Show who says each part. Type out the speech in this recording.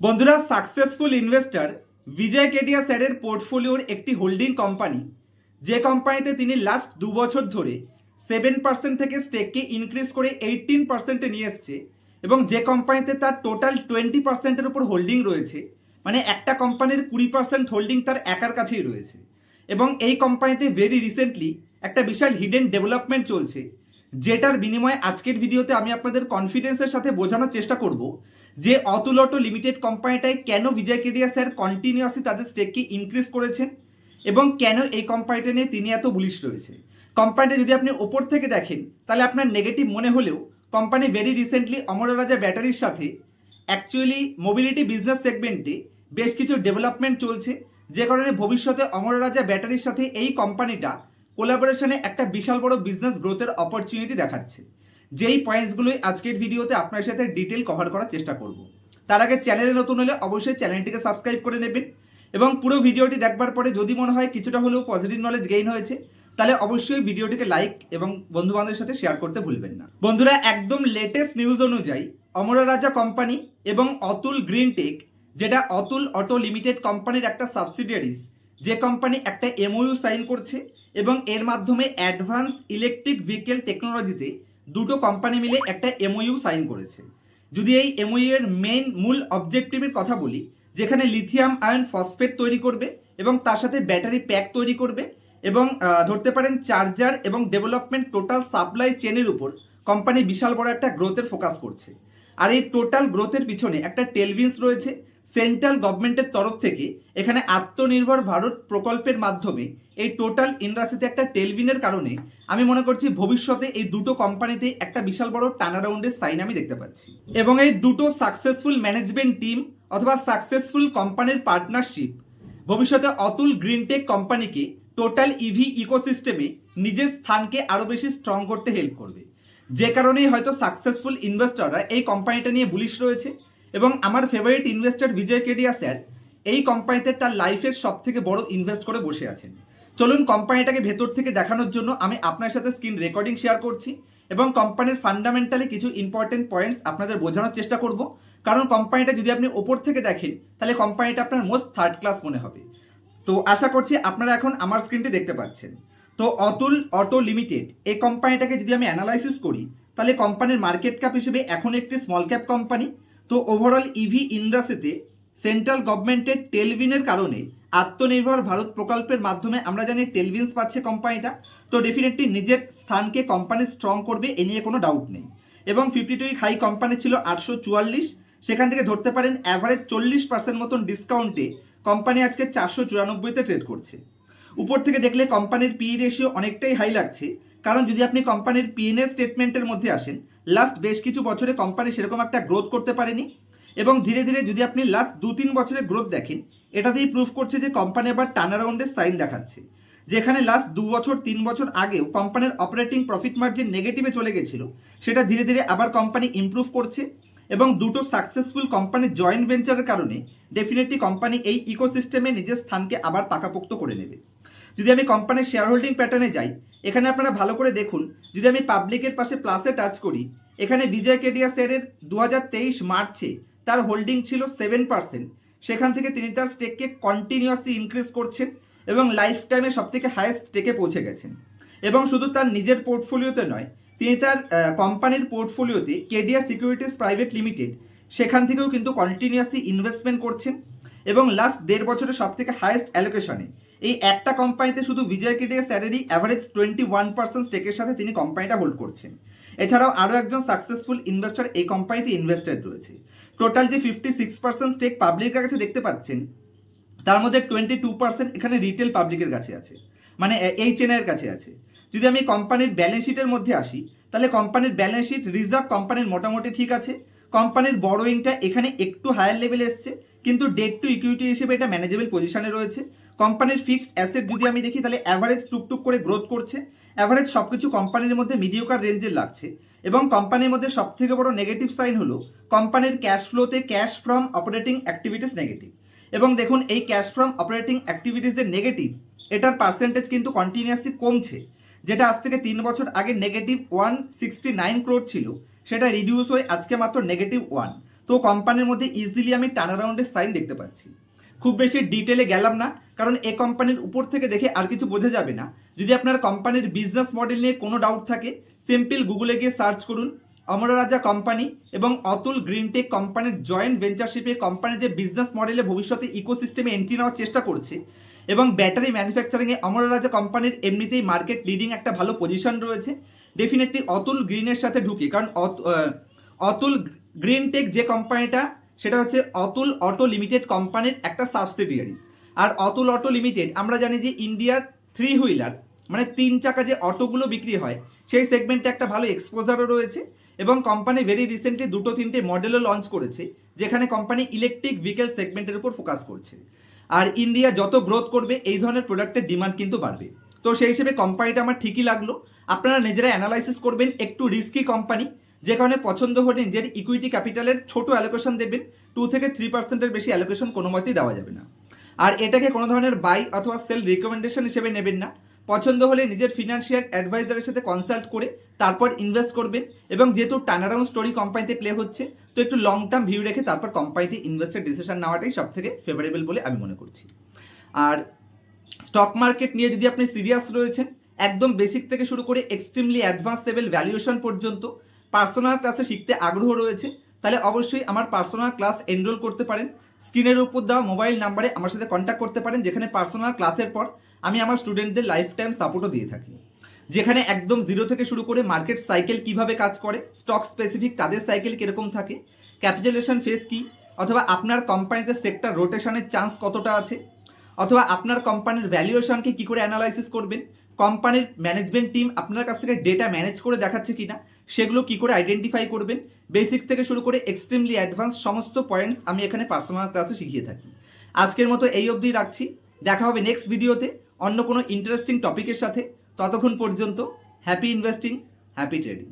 Speaker 1: বন্ধুরা successful investor Vijay Kedia স্যারের পোর্টফোলিওর একটি হোল্ডিং কোম্পানি যে কোম্পানিতে তিনি লাস্ট দু বছর ধরে সেভেন পার্সেন্ট থেকে স্টেককে ইনক্রিজ করে এইটিন পার্সেন্টে নিয়ে এসছে এবং যে কোম্পানিতে তার টোটাল টোয়েন্টি পার্সেন্টের উপর হোল্ডিং রয়েছে মানে একটা কোম্পানির কুড়ি পার্সেন্ট হোল্ডিং তার একার কাছেই রয়েছে এবং এই কোম্পানিতে ভেরি রিসেন্টলি একটা বিশাল হিডেন ডেভেলপমেন্ট চলছে। যেটার বিনিময়ে আজকের ভিডিওতে আমি আপনাদের কনফিডেন্সের সাথে বোঝানোর চেষ্টা করব যে অতুল অটো লিমিটেড কোম্পানিটায় কেন বিজয় কেডিয়া স্যার কন্টিনিউয়াসলি তাদের স্টেককে ইনক্রিজ করেছেন এবং কেন এই কোম্পানিটা নিয়ে তিনি এত বুলিশ রয়েছে? কোম্পানিটা যদি আপনি ওপর থেকে দেখেন, তাহলে আপনার নেগেটিভ মনে হলেও কোম্পানি ভেরি রিসেন্টলি অমর রাজা ব্যাটারির সাথে অ্যাকচুয়ালি মোবিলিটি বিজনেস সেগমেন্টে বেশ কিছু ডেভেলপমেন্ট চলছে, যে কারণে ভবিষ্যতে অমর রাজা ব্যাটারির সাথে এই কোম্পানিটা কোলাবোরেশনে একটা বিশাল বড় বিজনেস গ্রোথের অপরচুনিটি দেখাচ্ছে। যেই পয়েন্টসগুলোই আজকের ভিডিওতে আপনার সাথে ডিটেল কভার করার চেষ্টা করব। তার আগে চ্যানেলে নতুন হলে অবশ্যই চ্যানেলটিকে সাবস্ক্রাইব করে নেবেন এবং পুরো ভিডিওটি দেখবার পরে যদি মনে হয় কিছুটা হলেও পজিটিভ নলেজ গেইন হয়েছে, তাহলে অবশ্যই ভিডিওটিকে লাইক এবং বন্ধু বান্ধবের সাথে শেয়ার করতে ভুলবেন না। বন্ধুরা, একদম লেটেস্ট নিউজ অনুযায়ী অমরা রাজা কোম্পানি এবং অতুল গ্রিন টেক যেটা অতুল অটো লিমিটেড কোম্পানির একটা সাবসিডিয়ারিস যে কোম্পানি একটা এমওইউ সাইন করছে এবং এর মাধ্যমে অ্যাডভান্স ইলেকট্রিক ভেহিকেল টেকনোলজিতে দুটো কোম্পানি মিলে একটা এমওইউ সাইন করেছে। যদি এই এমওইউ এর মেইন মূল অবজেক্টিভের কথা বলি, যেখানে লিথিয়াম আয়ন ফসফেট তৈরি করবে এবং তার সাথে ব্যাটারি প্যাক তৈরি করবে এবং ধরতে পারেন চার্জার এবং ডেভেলপমেন্ট টোটাল সাপ্লাই চেনের উপর কোম্পানি বিশাল বড় একটা গ্রোথের ফোকাস করছে। আর এই টোটাল গ্রোথের পিছনে একটা টেলভিন্স রয়েছে সেন্ট্রাল গভর্নমেন্টের তরফ থেকে এখানে আত্মনির্ভর ভারত প্রকল্পের মাধ্যমে এই টোটাল ইন্ডাস্ট্রিতে একটা টেলভিনের কারণে আমি মনে করছি ভবিষ্যতে এই দুটো কোম্পানিতে একটা বিশাল বড় টার্নারাউন্ডের সাইন আমি দেখতে পাচ্ছি। এবং এই দুটো সাকসেসফুল ম্যানেজমেন্ট টিম অথবা সাকসেসফুল কোম্পানির পার্টনারশিপ ভবিষ্যতে অতুল গ্রিনটেক কোম্পানিকে টোটাল ইভি ইকোসিস্টেমে নিজের স্থানকে আরও বেশি স্ট্রং করতে হেল্প করবে। যে কারণেই হয়তো সাকসেসফুল ইনভেস্টররা এই কোম্পানিটা নিয়ে বুলিশ রয়েছে। এবং আমার favourite investor Vijay Kedia sir, এই কোম্পানিতে তার লাইফের সব থেকে বড় ইনভেস্ট করে বসে আছেন। চলুন কোম্পানিটাকে ভেতর থেকে দেখানোর জন্য আমি আপনার সাথে স্ক্রিন রেকর্ডিং শেয়ার করছি এবং কোম্পানির ফান্ডামেন্টালি কিছু ইম্পর্টেন্ট পয়েন্টস আপনাদের বোঝানোর চেষ্টা করব। কারণ কোম্পানিটা যদি আপনি ওপর থেকে দেখেন, তাহলে কোম্পানিটা আপনার মোস্ট থার্ড ক্লাস মনে হবে। তো আশা করছি আপনারা এখন আমার স্ক্রিনটি দেখতে পাচ্ছেন। তো অতুল অটো লিমিটেড, এই কোম্পানিটাকে যদি আমি অ্যানালাইসিস করি, তাহলে কোম্পানির মার্কেট ক্যাপ হিসেবে এখন একটি স্মল ক্যাপ কোম্পানি তো ওভারঅল ইভি ইন্ডাস্ট্রিতে সেন্ট্রাল গভর্নমেন্টের টেলভিনের কারণে আত্মনির্ভর ভারত প্রকল্পের মাধ্যমে আমরা জানি টেলভিনস পাচ্ছে কোম্পানিটা তো ডেফিনেটলি নিজের স্থানকে কোম্পানি স্ট্রং করবে, এ নিয়ে কোনো ডাউট নেই। এবং ফিফটি টু হাই কোম্পানি ছিল আটশো চুয়াল্লিশ। সেখান থেকে ধরতে পারেন অ্যাভারেজ চল্লিশ পার্সেন্ট মতন ডিসকাউন্টে কোম্পানি আজকে চারশো চুরানব্বইতে ট্রেড করছে। উপর থেকে দেখলে কোম্পানির পি রেশিও অনেকটাই হাই লাগছে। কারণ যদি আপনি কোম্পানির পিএনএ স্টেটমেন্টের মধ্যে আসেন লাস্ট বেশ কিছু বছরে কোম্পানি সেরকম একটা গ্রোথ করতে পারেনি এবং ধীরে ধীরে যদি আপনি লাস্ট দু তিন বছরের গ্রোথ দেখেন, এটাতেই প্রুফ করছে যে কোম্পানি আবার টার্নারাউন্ডের সাইন দেখাচ্ছে। যেখানে লাস্ট দু বছর, তিন বছর আগেও কোম্পানির অপারেটিং প্রফিট মার্জিন নেগেটিভে চলে গেছিল, সেটা ধীরে ধীরে আবার কোম্পানি ইমপ্রুভ করছে এবং দুটো সাকসেসফুল কোম্পানির জয়েন্ট ভেঞ্চারের কারণে ডেফিনেটলি কোম্পানি এই ইকোসিস্টেমে নিজের স্থানকে আবার পাকাপোক্ত করে নেবে। যদি আমি কোম্পানির শেয়ার হোল্ডিং প্যাটার্নে যাই এখানে আপনারা ভালো করে দেখুন, যদি আমি পাবলিকের পাশে প্লাসে টাচ করি, এখানে বিজয় কেডিয়া শেয়ারের দু মার্চে তার হোল্ডিং ছিল সেভেন পার্সেন্ট সেখান থেকে তিনি তার স্টেককে কন্টিনিউয়াসলি ইনক্রিজ করছেন এবং লাইফ টাইমে সব থেকে হায়েস্ট স্টেকে পৌঁছে গেছেন। এবং শুধু তার নিজের পোর্টফোলিওতে নয়, তিনি তার কোম্পানির পোর্টফোলিওতে কেডিয়া সিকিউরিটিস প্রাইভেট লিমিটেড সেখান থেকেও কিন্তু কন্টিনিউয়াসলি ইনভেস্টমেন্ট করছেন। এবং লাস্ট দেড় বছরের সব থেকে হায়েস্ট অ্যালোকেশনে এই একটা কোম্পানিতে শুধু Vijay Kedia salary average twenty one percent স্টেকের সাথে তিনি কোম্পানিটা হোল্ড করছেন। এছাড়াও আরও একজন সাকসেসফুল ইনভেস্টর এই কোম্পানিতে ইনভেস্টেড রয়েছে। টোটাল যে ফিফটি সিক্স পার্সেন্ট স্টেক পাবলিকের কাছে দেখতে পাচ্ছেন, তার মধ্যে টোয়েন্টি টু পার্সেন্ট এখানে রিটেল পাবলিকের কাছে আছে। মানে এই চেনের কাছে আছে। যদি আমি কোম্পানির ব্যালেন্স শিটের মধ্যে আসি, তাহলে কোম্পানির ব্যালেন্স শিট রিজার্ভ কোম্পানির মোটামুটি ঠিক আছে। কোম্পানির বড়োইংটা এখানে একটু হায়ার লেভেলে এসছে, কিন্তু ডেট টু ইকুইটি হিসেবে এটা ম্যানেজেবল পজিশনে রয়েছে। কোম্পানির ফিক্সড অ্যাসেট যদি আমি দেখি, তাহলে অ্যাভারেজ টুকটুক করে গ্রোথ করছে। অ্যাভারেজ সব কিছু কোম্পানির মধ্যে মিডিওকার রেঞ্জের লাগছে। এবং কোম্পানির মধ্যে সব থেকে বড় নেগেটিভ সাইন হলো, কোম্পানির cash ফ্লোতে cash from operating activities negative এবং দেখুন, এই ক্যাশ ফ্রম অপারেটিং অ্যাক্টিভিটিসের নেগেটিভ এটার পার্সেন্টেজ কিন্তু কন্টিনিউয়াসলি কমছে। যেটা আজ থেকে তিন বছর আগে negative one sixty nine crore ছিল। সেটা রিডিউস হয়ে আজকে মাত্র নেগেটিভ ওয়ান তো কোম্পানির মধ্যে ইজিলি আমি টার্নারাউন্ডের সাইন দেখতে পাচ্ছি। খুব বেশি ডিটেলে গেলাম না, কারণ এ কোম্পানির উপর থেকে দেখে আর কিছু বোঝা যাবে না। যদি আপনার কোম্পানির বিজনেস মডেল নিয়ে কোনো ডাউট থাকে সিম্পল গুগলে গিয়ে সার্চ করুন, অমর রাজা কোম্পানি এবং অতুল গ্রিনটেক কোম্পানির জয়েন্ট ভেঞ্চারশিপে কোম্পানি যে বিজনেস মডেলে ভবিষ্যতে ইকোসিস্টেমে এন্ট্রি নেওয়ার চেষ্টা করছে এবং ব্যাটারি ম্যানুফ্যাকচারিংয়ে অমর রাজা কোম্পানির এমনিতেই মার্কেট লিডিং একটা ভালো পজিশন রয়েছে। ডেফিনেটলি অতুল গ্রিনের সাথে ঢুকি, কারণ অতুল গ্রিনটেক যে কোম্পানিটা সেটা হচ্ছে অতুল অটো লিমিটেড কোম্পানির একটা সাবসিডিয়ারিস আর অতুল অটো লিমিটেড আমরা জানি যে ইন্ডিয়ার থ্রি হুইলার মানে তিন চাকা যে অটোগুলো বিক্রি হয়, সেই সেগমেন্টে একটা ভালো এক্সপোজারও রয়েছে এবং কোম্পানি ভেরি রিসেন্টলি দুটো তিনটে মডেলও লঞ্চ করেছে, যেখানে কোম্পানি ইলেকট্রিক ভেহিকেল সেগমেন্টের উপর ফোকাস করছে। আর ইন্ডিয়া যত গ্রোথ করবে, এই ধরনের প্রোডাক্টের ডিমান্ড কিন্তু বাড়বে। তো সেই হিসেবে কোম্পানিটা আমার ঠিকই লাগল। আপনারা নিজেরা অ্যানালাইসিস করবেন, একটু রিস্কি কোম্পানি যে কারণে পছন্দ হলে নিজের ইকুইটি ক্যাপিটালের ছোট অ্যালোকেশন দেবেন। টু থেকে থ্রি পার্সেন্টের বেশি অ্যালোকেশন কোনো মতেই দেওয়া যাবে না। আর এটাকে কোনো ধরনের বাই অথবা সেল রিকমেন্ডেশন হিসেবে নেবেন না। পছন্দ হলে নিজের ফিনান্সিয়াল অ্যাডভাইজারের সাথে কনসাল্ট করে তারপর ইনভেস্ট করবেন এবং যেহেতু টার্নারাউন্ড স্টোরি কোম্পানিতে প্লে হচ্ছে, তো একটু লং টার্ম ভিউ রেখে তারপর কোম্পানিতে ইনভেস্টের ডিসিশন নেওয়াটাই সব থেকে ফেভারেবল বলে আমি মনে করছি। আর স্টক মার্কেট নিয়ে যদি আপনি সিরিয়াস রয়েছেন, একদম বেসিক থেকে শুরু করে এক্সট্রিমলি অ্যাডভান্স লেভেল ভ্যালুয়েশন পর্যন্ত পার্সোনাল ক্লাসে শিখতে আগ্রহ রয়েছে তাহলে অবশ্যই আমার পার্সোনাল ক্লাস এনরোল করতে পারেন। স্ক্রিনের উপর দেওয়া মোবাইল নাম্বারে আমার সাথে কন্ট্যাক্ট করতে পারেন, যেখানে পার্সোনাল ক্লাসের পর আমি আমার স্টুডেন্টদের লাইফ টাইম সাপোর্টও দিয়ে থাকি। যেখানে একদম জিরো থেকে শুরু করে মার্কেট সাইকেল কীভাবে কাজ করে স্টক স্পেসিফিক তাদের সাইকেল কীরকম থাকে ক্যাপিটালেশন ফেস কি, অথবা আপনার কোম্পানিতে সেক্টর রোটেশনের চান্স কতটা আছে, অথবা আপনার কোম্পানির ভ্যালুয়েশনকে কী করে অ্যানালাইসিস করবেন কোম্পানির ম্যানেজমেন্ট টিম আপনার কাছ থেকে ডেটা ম্যানেজ করে দেখাচ্ছে কিনা সেগুলো কি করে আইডেন্টিফাই করবেন? বেসিক থেকে শুরু করে এক্সট্রিমলি অ্যাডভান্স সমস্ত পয়েন্টস আমি এখানে পার্সোনাল ক্লাসে শিখিয়ে থাকি। আজকের মতো এই অবধি রাখছি। দেখা হবে নেক্সট ভিডিওতে অন্য কোনো ইন্টারেস্টিং টপিকের সাথে। ততক্ষণ পর্যন্ত হ্যাপি ইনভেস্টিং হ্যাপি ট্রেডিং